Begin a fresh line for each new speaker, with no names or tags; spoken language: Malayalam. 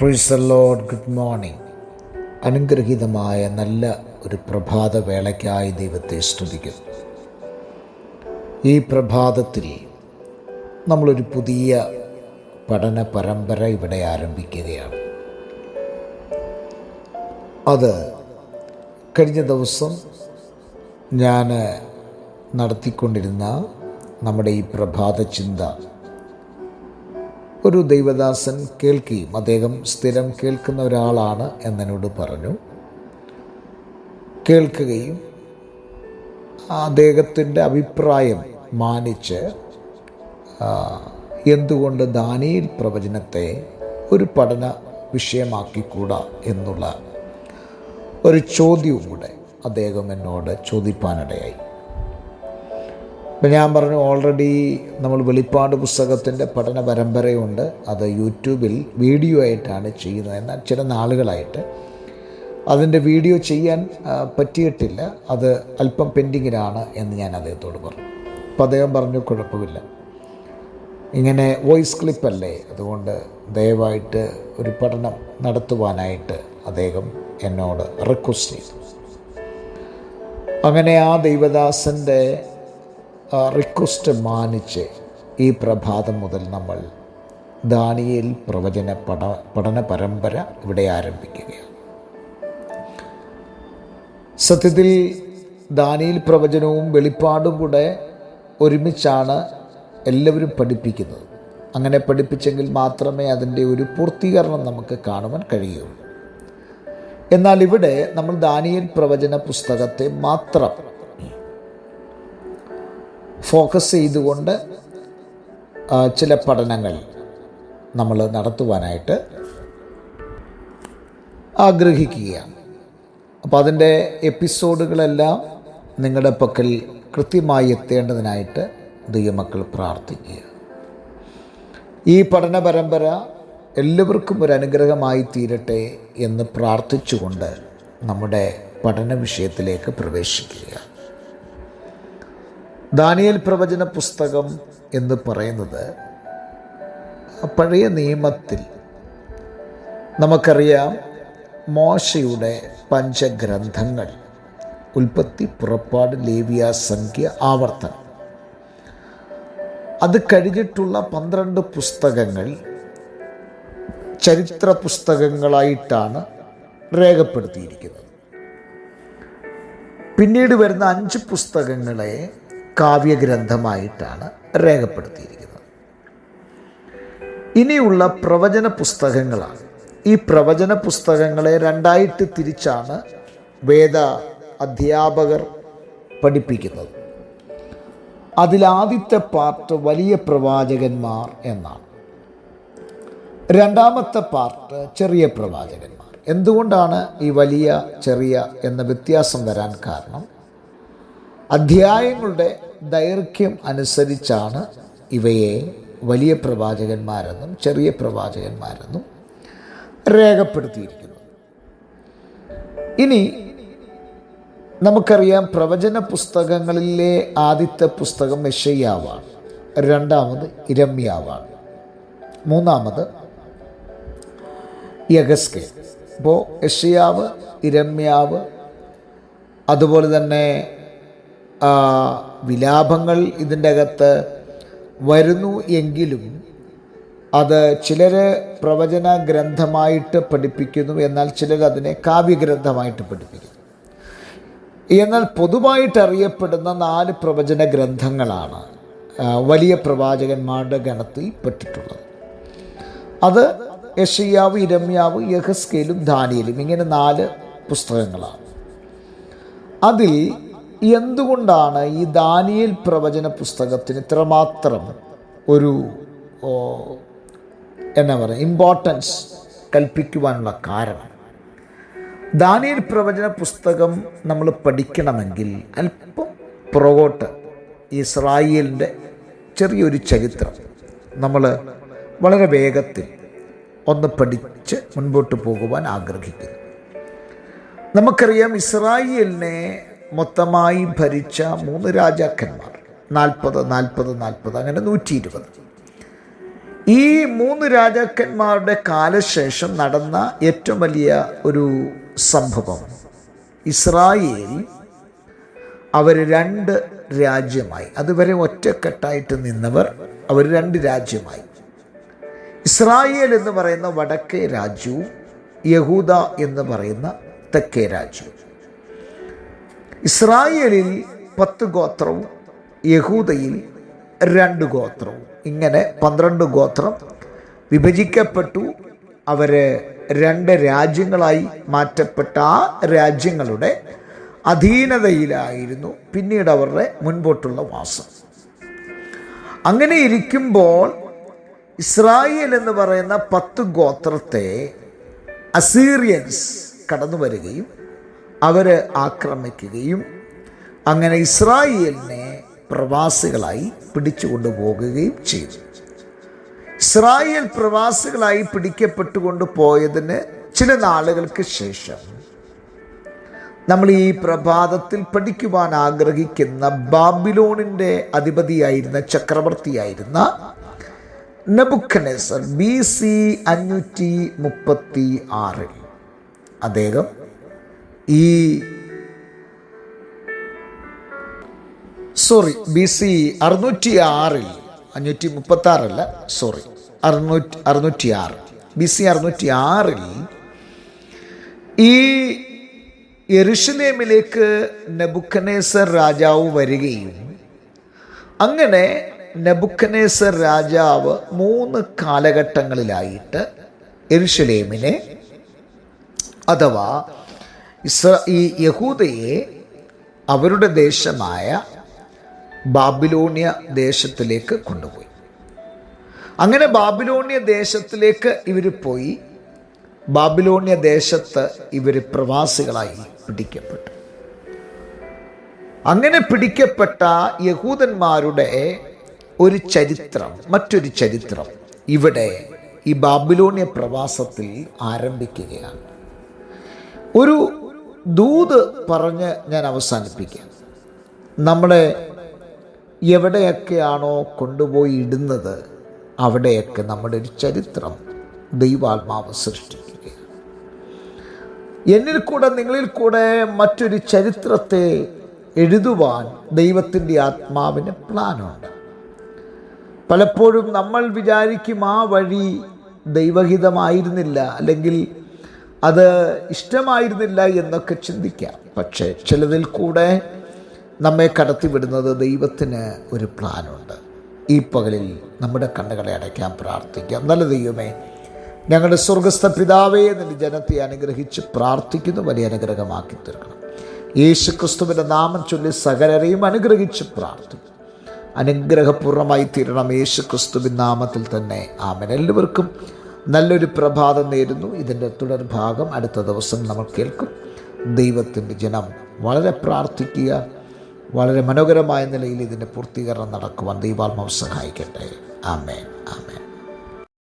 പ്രീസ് ലോഡ് ഗുഡ് മോർണിംഗ് അനുഗ്രഹീതമായ നല്ല ഒരു പ്രഭാത വേളയ്ക്കായി ദൈവത്തെ സ്തുതിക്കുന്നു. ഈ പ്രഭാതത്തിൽ നമ്മളൊരു പുതിയ പഠന പരമ്പര ഇവിടെ ആരംഭിക്കുകയാണ്. അത് കഴിഞ്ഞ ദിവസം ഞാൻ നടത്തിക്കൊണ്ടിരുന്ന നമ്മുടെ ഈ പ്രഭാത ചിന്ത ഒരു ദൈവദാസൻ കേൾക്കുകയും അദ്ദേഹം സ്ഥിരം കേൾക്കുന്ന ഒരാളാണ് എന്നോട് പറഞ്ഞു. കേൾക്കുകയും അദ്ദേഹത്തിന്റെ അഭിപ്രായം മാനിച്ച് എന്തുകൊണ്ട് ദാനിയിൽ പ്രവചനത്തെ ഒരു പഠന വിഷയമാക്കിക്കൂടാ എന്നുള്ള ഒരു ചോദ്യവും കൂടെ അദ്ദേഹം എന്നോട് ചോദിപ്പാനിടയായി. അപ്പം ഞാൻ പറഞ്ഞു ഓൾറെഡി നമ്മൾ വെളിപ്പാട് പുസ്തകത്തിന്റെ പഠന പരമ്പരയുണ്ട്. അത് യൂട്യൂബിൽ വീഡിയോ ആയിട്ടാണ് ചെയ്യുന്നത്. എന്നാൽ ചില നാളുകളായിട്ട് അതിന്റെ വീഡിയോ ചെയ്യാൻ പറ്റിയിട്ടില്ല. അത് അല്പം പെൻഡിങ്ങിലാണ് എന്ന് ഞാൻ അദ്ദേഹത്തോട് പറഞ്ഞു. അപ്പം അദ്ദേഹം പറഞ്ഞു കുഴപ്പമില്ല. ഇങ്ങനെ വോയിസ് ക്ലിപ്പല്ലേ? അതുകൊണ്ട് ദയവായിട്ട് ഒരു പഠനം നടത്തുവാനായിട്ട് അദ്ദേഹം എന്നോട് റിക്വസ്റ്റ് ചെയ്തു. അങ്ങനെ ആ ദൈവദാസന്റെ റിക്വസ്റ്റ് മാനിച്ച് ഈ പ്രഭാതം മുതൽ നമ്മൾ ദാനിയേൽ പ്രവചന പഠ പഠന പരമ്പര ഇവിടെ ആരംഭിക്കുകയാണ്. സത്യത്തിൽ ദാനിയിൽ പ്രവചനവും വെളിപ്പാടും കൂടെ ഒരുമിച്ചാണ് എല്ലാവരും പഠിപ്പിക്കുന്നത്. അങ്ങനെ പഠിപ്പിച്ചെങ്കിൽ മാത്രമേ അതിന്റെ ഒരു പൂർത്തീകരണം നമുക്ക് കാണുവാൻ കഴിയുള്ളൂ. എന്നാൽ ഇവിടെ നമ്മൾ ദാനിയൽ പ്രവചന പുസ്തകത്തെ മാത്രം ഫോക്കസ് ചെയ്തുകൊണ്ട് ചില പഠനങ്ങൾ നമ്മൾ നടത്തുവാനായിട്ട് ആഗ്രഹിക്കുകയാണ്. അപ്പോൾ അതിന്റെ എപ്പിസോഡുകളെല്ലാം നിങ്ങളുടെ പക്കൽ കൃത്യമായി എത്തേണ്ടതിനായിട്ട് ദൈവമക്കൾ പ്രാർത്ഥിക്കുക. ഈ പഠന പരമ്പര എല്ലാവർക്കും ഒരു അനുഗ്രഹമായി തീരട്ടെ എന്ന് പ്രാർത്ഥിച്ചുകൊണ്ട് നമ്മുടെ പഠന വിഷയത്തിലേക്ക് പ്രവേശിക്കുക. ദാനിയേൽ പ്രവചന പുസ്തകം എന്ന് പറയുന്നത് പഴയ നിയമത്തിൽ നമുക്കറിയാം മോശയുടെ പഞ്ചഗ്രന്ഥങ്ങൾ ഉൽപ്പത്തി പുറപ്പാട് ലേവിയ സംഖ്യ ആവർത്തനം. അത് കഴിഞ്ഞിട്ടുള്ള പന്ത്രണ്ട് പുസ്തകങ്ങൾ ചരിത്ര പുസ്തകങ്ങളായിട്ടാണ് രേഖപ്പെടുത്തിയിരിക്കുന്നത്. പിന്നീട് വരുന്ന അഞ്ച് പുസ്തകങ്ങളെ കാവ്യഗ്രന്ഥമായിട്ടാണ് രേഖപ്പെടുത്തിയിരിക്കുന്നത്. ഇനിയുള്ള പ്രവചന പുസ്തകങ്ങളാണ്. ഈ പ്രവചന പുസ്തകങ്ങളെ രണ്ടായിട്ട് തിരിച്ചാണ് വേദ അധ്യാപകർ പഠിപ്പിക്കുന്നത്. അതിലാദ്യത്തെ പാർട്ട് വലിയ പ്രവാചകന്മാർ എന്നാണ്. രണ്ടാമത്തെ പാർട്ട് ചെറിയ പ്രവാചകന്മാർ. എന്തുകൊണ്ടാണ് ഈ വലിയ ചെറിയ എന്ന വ്യത്യാസം വരാൻ കാരണം? അധ്യായങ്ങളുടെ ദൈർഘ്യം അനുസരിച്ചാണ് ഇവയെ വലിയ പ്രവാചകന്മാരെന്നും ചെറിയ പ്രവാചകന്മാരെന്നും രേഖപ്പെടുത്തിയിരിക്കുന്നു ഇനി നമുക്കറിയാം പ്രവചന പുസ്തകങ്ങളിലെ ആദ്യത്തെ പുസ്തകം യഷയ്യാവാണ് രണ്ടാമത് ഇരമ്യാവാണ് മൂന്നാമത് യഗസ്കെ അപ്പോൾ യഷയാവ് ഇരമ്യാവ് അതുപോലെ തന്നെ വിലാപങ്ങൾ ഇതിന്റെ അകത്ത് വരുന്നു എങ്കിലും അത് ചിലർ പ്രവചന ഗ്രന്ഥമായിട്ട് പഠിപ്പിക്കുന്നു എന്നാൽ ചിലർ അതിനെ കാവ്യഗ്രന്ഥമായിട്ട് പഠിപ്പിക്കുന്നു. എന്നാൽ പൊതുവായിട്ട് അറിയപ്പെടുന്ന നാല് പ്രവചന ഗ്രന്ഥങ്ങളാണ് വലിയ പ്രവാചകന്മാരുടെ ഗണത്തിൽ പെട്ടിട്ടുള്ളത്. അത് യഷയാവ് ഇരമ്യാവ് യഹസ്കേലും ദാനിയലും ഇങ്ങനെ നാല് പുസ്തകങ്ങളാണ്. അതിൽ എന്തുകൊണ്ടാണ് ഈ ദാനിയേൽ പ്രവചന പുസ്തകത്തിന് ഇത്രമാത്രം ഒരു എന്നാ പറയുക ഇമ്പോർട്ടൻസ് കൽപ്പിക്കുവാനുള്ള കാരണം? ദാനിയൽ പ്രവചന പുസ്തകം നമ്മൾ പഠിക്കണമെങ്കിൽ അല്പം പുറകോട്ട് ഇസ്രായേലിന്റെ ചെറിയൊരു ചരിത്രം നമ്മൾ വളരെ വേഗത്തിൽ ഒന്ന് പഠിച്ച് മുൻപോട്ട് പോകുവാൻ ആഗ്രഹിക്കുന്നു. നമുക്കറിയാം ഇസ്രായേലിനെ മൊത്തമായി ഭരിച്ച മൂന്ന് രാജാക്കന്മാർ. നാൽപ്പത് നാൽപ്പത് നാൽപ്പത് അങ്ങനെ നൂറ്റി ഇരുപത് ഈ മൂന്ന് രാജാക്കന്മാരുടെ കാലശേഷം നടന്ന ഏറ്റവും വലിയ ഒരു സംഭവം ഇസ്രായേൽ അവർ രണ്ട് രാജ്യമായി അതുവരെ ഒറ്റക്കെട്ടായിട്ട് നിന്നവർ അവർ രണ്ട് രാജ്യമായി. ഇസ്രായേൽ എന്ന് പറയുന്ന വടക്കേ രാജ്യവും യഹൂദ എന്ന് പറയുന്ന തെക്കേ രാജ്യവും. ഇസ്രായേലിൽ പത്ത് ഗോത്രവും യഹൂദയിൽ രണ്ട് ഗോത്രവും. ഇങ്ങനെ പന്ത്രണ്ട് ഗോത്രം വിഭജിക്കപ്പെട്ടു. അവർ രണ്ട് രാജ്യങ്ങളായി മാറ്റപ്പെട്ട ആ രാജ്യങ്ങളുടെ അധീനതയിലായിരുന്നു. പിന്നീട് അവരുടെ മുൻപോട്ടുള്ള വാസം. അങ്ങനെ ഇരിക്കുമ്പോൾ ഇസ്രായേൽ എന്ന് പറയുന്ന പത്ത് ഗോത്രത്തെ അസീറിയൻസ് കടന്നു വരികയും അവർ ആക്രമിക്കുകയും അങ്ങനെ ഇസ്രായേലിനെ പ്രവാസികളായി പിടിച്ചു പോകുകയും ചെയ്തു. ഇസ്രായേൽ പ്രവാസികളായി പിടിക്കപ്പെട്ടുകൊണ്ട് പോയതിന് ചില നാളുകൾക്ക് ശേഷം നമ്മൾ ഈ പ്രഭാതത്തിൽ പഠിക്കുവാൻ ആഗ്രഹിക്കുന്ന ബാബിലോണിന്റെ അധിപതിയായിരുന്ന ചക്രവർത്തിയായിരുന്ന നബുഖനേസർ ബി സി അഞ്ഞൂറ്റി മുപ്പത്തി ആറിൽ അദ്ദേഹം ഈ സോറി ബി സി അറുന്നൂറ്റി ആറിൽ അഞ്ഞൂറ്റി മുപ്പത്തി ആറല്ല സോറി അറുന്നൂറ്റി അറുന്നൂറ്റി ആറ് ബി സി അറുന്നൂറ്റി ആറിൽ ഈ യെരുഷലേമിലേക്ക് നബുക്കനേസർ രാജാവ് വരികയും അങ്ങനെ നബുക്കനേസർ രാജാവ് മൂന്ന് കാലഘട്ടങ്ങളിലായിട്ട് എരുഷലേമിനെ അഥവാ ഇസ്ര ഈ യഹൂദയെ അവരുടെ ദേശമായ ബാബിലോണിയ ദേശത്തിലേക്ക് കൊണ്ടുപോയി. അങ്ങനെ ബാബിലോണിയ ദേശത്തിലേക്ക് ഇവർ പോയി. ബാബിലോണിയ ദേശത്ത് ഇവർ പ്രവാസികളായി പിടിക്കപ്പെട്ടു. അങ്ങനെ പിടിക്കപ്പെട്ട യഹൂദന്മാരുടെ ഒരു ചരിത്രം മറ്റൊരു ചരിത്രം ഇവിടെ ഈ ബാബിലോണിയ പ്രവാസത്തിൽ ആരംഭിക്കുകയാണ്. ഒരു ദൂത് പറഞ്ഞ് ഞാൻ അവസാനിപ്പിക്കാം. നമ്മളെ എവിടെയൊക്കെയാണോ കൊണ്ടുപോയി ഇടുന്നത് അവിടെയൊക്കെ നമ്മുടെ ഒരു ചരിത്രം ദൈവാത്മാവ് സൃഷ്ടിക്കുക എന്നിൽ കൂടെ നിങ്ങളിൽ കൂടെ മറ്റൊരു ചരിത്രത്തെ എഴുതുവാൻ ദൈവത്തിന്റെ ആത്മാവിന് പ്ലാനുണ്ട്. പലപ്പോഴും നമ്മൾ വിചാരിക്കും ആ വഴി ദൈവഹിതമായിരുന്നില്ല അല്ലെങ്കിൽ അത് ഇഷ്ടമായിരുന്നില്ല എന്നൊക്കെ ചിന്തിക്കാം. പക്ഷേ ചിലതിൽ കൂടെ നമ്മെ കടത്തിവിടുന്നത് ദൈവത്തിന് ഒരു പ്ലാനുണ്ട്. ഈ പകലിൽ നമ്മുടെ കണ്ണുകളെ അടയ്ക്കാൻ പ്രാർത്ഥിക്കാം. നല്ല ദൈവമേ ഞങ്ങളുടെ സ്വർഗസ്ഥ പിതാവേ നിന്റെ ജനത്തെ അനുഗ്രഹിച്ച് പ്രാർത്ഥിക്കുന്നു വലിയ അനുഗ്രഹമാക്കി തീർക്കണം. യേശു ക്രിസ്തുവിന്റെ നാമം ചൊല്ലി സകലരെയും അനുഗ്രഹിച്ച് പ്രാർത്ഥിക്കും അനുഗ്രഹപൂർണമായി തീരണം യേശു ക്രിസ്തുവിൻ നാമത്തിൽ തന്നെ. ആമൻ. എല്ലാവർക്കും നല്ലൊരു പ്രഭാതം നേരുന്നു. ഇതിന്റെ തുടർഭാഗം അടുത്ത ദിവസം നമ്മൾ കേൾക്കും. ദൈവത്തിന്റെ ജനം വളരെ പ്രാർത്ഥിക്കുക വളരെ മനോഹരമായ നിലയിൽ ഇതിന്റെ പൂർത്തീകരണം നടക്കുവാൻ ദൈവാത്മാവ് സഹായിക്കട്ടെ. ആമേൻ. ആമേൻ.